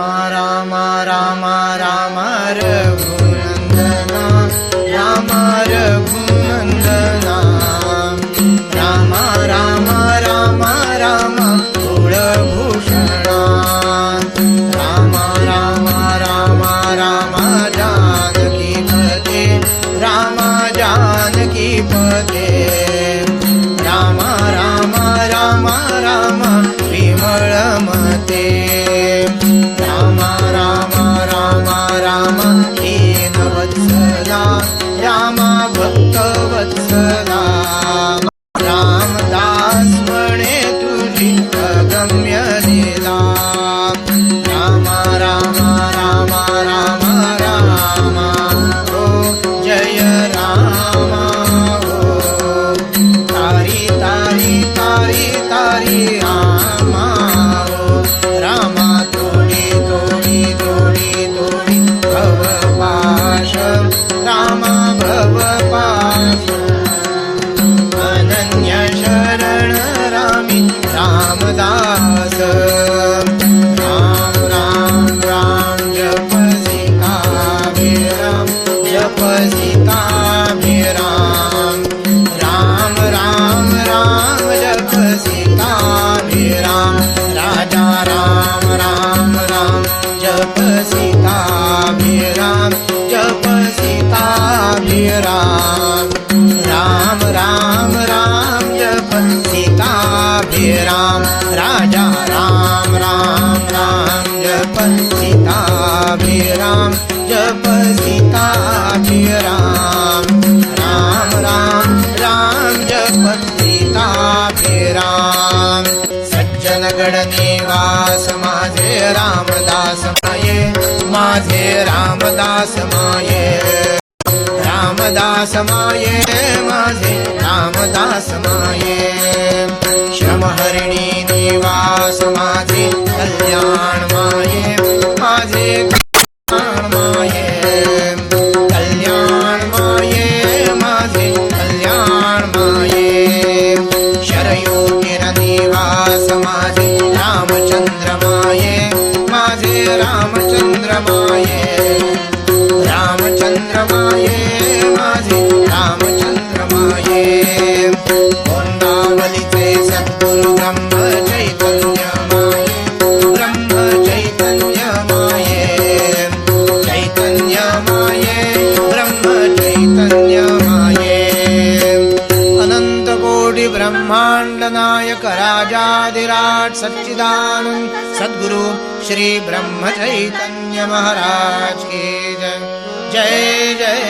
रामा रामा रामा रामा रघु रामा हो। तोळी तोळी भव पाश रामा पाश अन्य शरण रामी रामदास जप पसिताभिम जपसिताभि राम राम राम जपन्तिताभि राम राजा राम राम राम जप जपञ्चिताभि राम जपसिताभिम राम राम राम जप जपन्तिताभिम सज्जनगणदेवास रामदास माये माझे रामदास माये रामदास माये माझे रामदास माये श्रमहरिणी निवास माझे कल्याण माये माझे कल्याण माये माझे कल्याण माये शरयोगिर माझे रामचंद्र माये रामचन्द्रमाये रामचन्द्रमाये माधे रामचन्द्रमाये कोण्डावलिते सद्गुरुगम् ब्रह्माण्डनायक राजाधिराट् सच्चिदानन्द सद्गुरु श्री के जय जय